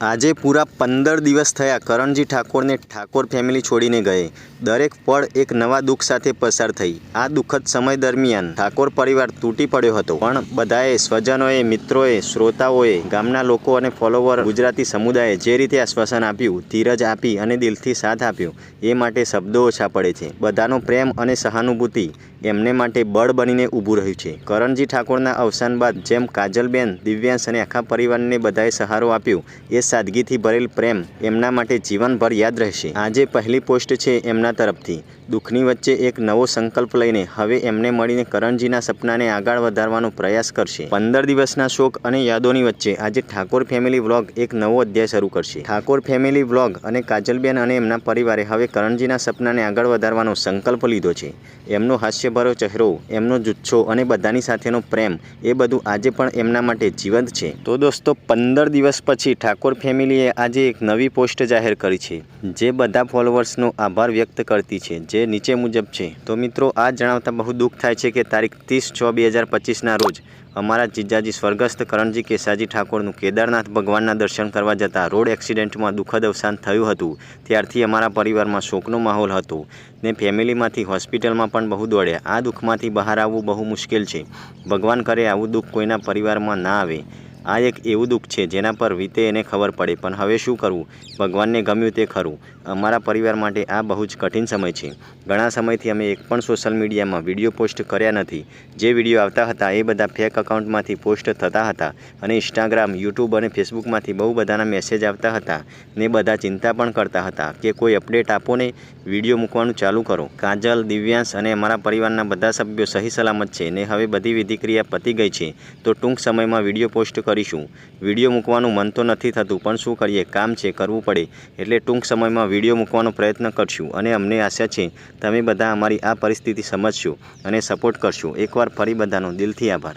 આજે પૂરા પંદર દિવસ થયા કરણજી ઠાકોરને ઠાકોર ફેમિલી છોડીને ગયે. દરેક પળ એક નવા દુઃખ સાથે પસાર થઈ. આ દુઃખદ સમય દરમિયાન ઠાકોર પરિવાર તૂટી પડ્યો હતો. પણ બધાએ, સ્વજનોએ, મિત્રોએ, શ્રોતાઓએ, ગામના લોકો અને ફોલોવર ગુજરાતી સમુદાયે જે રીતે આશ્વાસન આપ્યું, ધીરજ આપી અને દિલથી સાથ આપ્યો, એ માટે શબ્દો ઓછા પડે છે. બધાનો પ્રેમ અને સહાનુભૂતિ એમને માટે બળ બનીને ઊભું રહ્યું છે. કરણજી ઠાકોરના અવસાન બાદ જેમ કાજલબેન, દિવ્યાંશ અને આખા પરિવારને બધાએ સહારો આપ્યો, એ સાદગીથી ભરેલ પ્રેમ એમના માટે જીવનભર યાદ રહેશે. આજે પહેલી પોસ્ટ છે એમના તરફથી. દુઃખની વચ્ચે એક નવો સંકલ્પ લઈને હવે એમને મળીને કરણજીના સપનાને આગળ વધારવાનો પ્રયાસ કરશે. પંદર દિવસના શોક અને યાદોની વચ્ચે આજે ઠાકોર ફેમિલી વ્લોગ એક નવો અધ્યાય શરૂ કરશે. ઠાકોર ફેમિલી વ્લોગ અને કાજલબેન અને એમના પરિવારે હવે કરણજીના સપનાને આગળ વધારવાનો સંકલ્પ લીધો છે. એમનો હાસ્યભરો ચહેરો, એમનો જુચ્છો અને બધાની સાથેનો પ્રેમ એ બધું આજે પણ એમના માટે જીવંત છે. તો દોસ્તો, પંદર દિવસ પછી ઠાકોર ફેમિલીએ આજે એક નવી પોસ્ટ જાહેર કરી છે, જે બધા ફોલોવર્સનો આભાર વ્યક્ત કરતી છે, જે નીચે મુજબ છે. તો મિત્રો, આ જણાવતા બહુ દુઃખ થાય છે કે તારીખ ત્રીસ છ બે હજાર પચીસના રોજ અમારા જીજાજી સ્વર્ગસ્થ કરણજી કેસાજી ઠાકોરનું કેદારનાથ ભગવાનના દર્શન કરવા જતાં રોડ એક્સિડન્ટમાં દુઃખદ અવસાન થયું હતું. ત્યારથી અમારા પરિવારમાં શોકનો માહોલ હતો ને ફેમિલીમાંથી હોસ્પિટલમાં પણ બહુ દોડ્યા. આ દુઃખમાંથી બહાર આવવું બહુ મુશ્કેલ છે. ભગવાન કરે આવું દુઃખ કોઈના પરિવારમાં ના આવે. આ એક એવું દુઃખ છે જેના પર વીતે એને ખબર પડે, પણ હવે શું કરવું? ભગવાનને ગમ્યું તે ખરું. અમારા પરિવાર માટે આ બહુ જ કઠિન સમય છે. ઘણા સમયથી અમે એક પણ સોશિયલ મીડિયામાં વીડિયો પોસ્ટ કર્યા નથી. જે વીડિયો આવતા હતા એ બધા ફેક અકાઉન્ટમાંથી પોસ્ટ થતા હતા અને ઇન્સ્ટાગ્રામ યુટ્યુબ અને ફેસબુકમાંથી બહુ બધાના મેસેજ આવતા હતા ને બધા ચિંતા પણ કરતા હતા કે કોઈ અપડેટ આપો ને, વીડિયો મૂકવાનું ચાલુ કરો. કાજલ, દિવ્યાંશ અને અમારા પરિવારના બધા સભ્યો સહી સલામત છે ને હવે બધી વિધિક્રિયા પતી ગઈ છે. તો ટૂંક સમયમાં વીડિયો પોસ્ટ કરીશું વીડિયો મૂકવાનું મન તો નથી થતું, પણ શું કરીએ? કામ છે, કરવું પડે. એટલે ટૂંક સમયમાં વીડિયો મૂકવાનો પ્રયત્ન કરશું અને અમને આશા છે, તમે બધા અમારી આ પરિસ્થિતિ સમજશો અને સપોર્ટ કરશો. એકવાર ફરી બધાનો દિલથી આભાર.